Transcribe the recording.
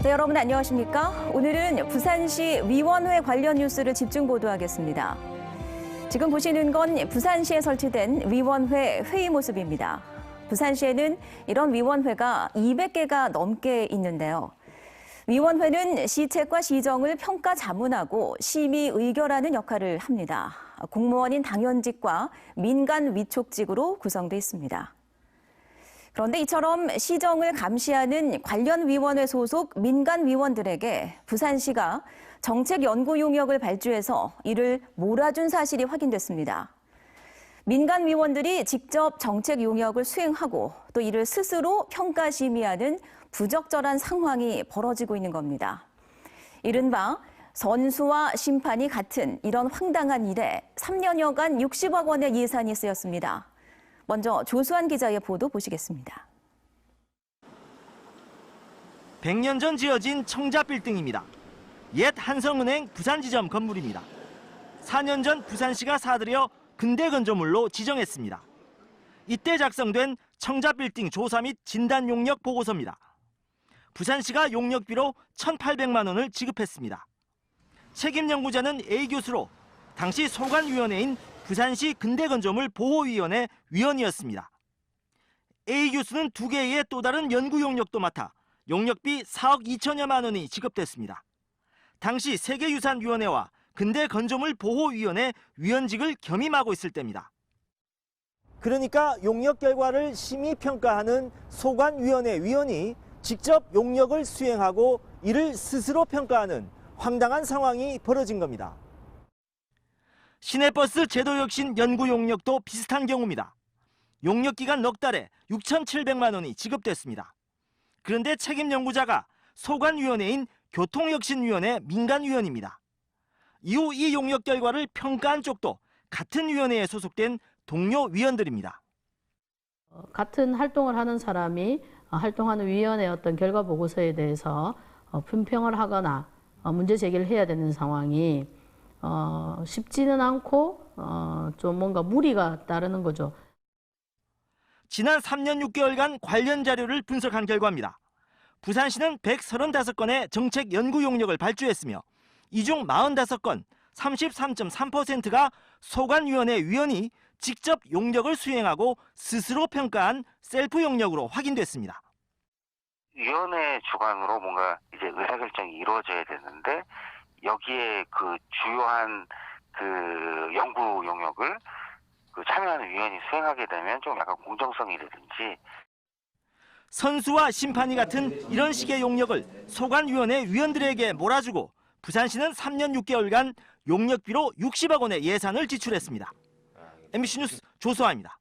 네, 여러분 안녕하십니까? 오늘은 부산시 위원회 관련 뉴스를 집중 보도하겠습니다. 지금 보시는 건 부산시에 설치된 위원회 회의 모습입니다. 부산시에는 이런 위원회가 200개가 넘게 있는데요. 위원회는 시책과 시정을 평가 자문하고 심의 의결하는 역할을 합니다. 공무원인 당연직과 민간 위촉직으로 구성돼 있습니다. 그런데 이처럼 시정을 감시하는 관련 위원회 소속 민간 위원들에게 부산시가 정책 연구 용역을 발주해서 이를 몰아준 사실이 확인됐습니다. 민간 위원들이 직접 정책 용역을 수행하고 또 이를 스스로 평가 심의하는 부적절한 상황이 벌어지고 있는 겁니다. 이른바 선수와 심판이 같은 이런 황당한 일에 3년여간 60억 원의 예산이 쓰였습니다. 먼저 조수환 기자의 보도 보시겠습니다. 100년 전 지어진 청자 빌딩입니다. 옛 한성은행 부산지점 건물입니다. 4년 전 부산시가 사들여 근대 건조물로 지정했습니다. 이때 작성된 청자 빌딩 조사 및 진단 용역 보고서입니다. 부산시가 용역비로 1,800만 원을 지급했습니다. 책임 연구자는 A 교수로 당시 소관위원회인 부산시 근대건조물 보호위원회 위원이었습니다. A 교수는 두 개의 또 다른 연구 용역도 맡아 용역비 4억 2천여만 원이 지급됐습니다. 당시 세계유산위원회와 근대건조물 보호위원회 위원직을 겸임하고 있을 때입니다. 그러니까 용역 결과를 심의 평가하는 소관위원회 위원이 직접 용역을 수행하고 이를 스스로 평가하는 황당한 상황이 벌어진 겁니다. 시내버스 제도 혁신 연구 용역도 비슷한 경우입니다. 용역 기간 넉 달에 6,700만 원이 지급됐습니다. 그런데 책임 연구자가 소관위원회인 교통혁신위원회 민간위원입니다. 이후 이 용역 결과를 평가한 쪽도 같은 위원회에 소속된 동료 위원들입니다. 어, 같은 활동을 하는 사람이 어, 활동하는 위원회의 어떤 결과 보고서에 대해서 어, 품평을 하거나 어, 문제 제기를 해야 되는 상황이 어, 쉽지는 않고 어, 좀 뭔가 무리가 따르는 거죠. 지난 3년 6개월간 관련 자료를 분석한 결과입니다. 부산시는 135건의 정책 연구 용역을 발주했으며 이 중 45건, 33.3%가 소관위원회 위원이 직접 용역을 수행하고 스스로 평가한 셀프 용역으로 확인됐습니다. 위원회 주관으로 뭔가 이제 의사결정이 이루어져야 되는데 여기에 그 주요한 그 연구 용역을 그 참여하는 위원이 수행하게 되면 좀 약간 공정성이라든지 선수와 심판이 같은 이런 식의 용역을 소관위원회 위원들에게 몰아주고 부산시는 3년 6개월간 용역비로 60억 원의 예산을 지출했습니다. MBC 뉴스 조소아입니다.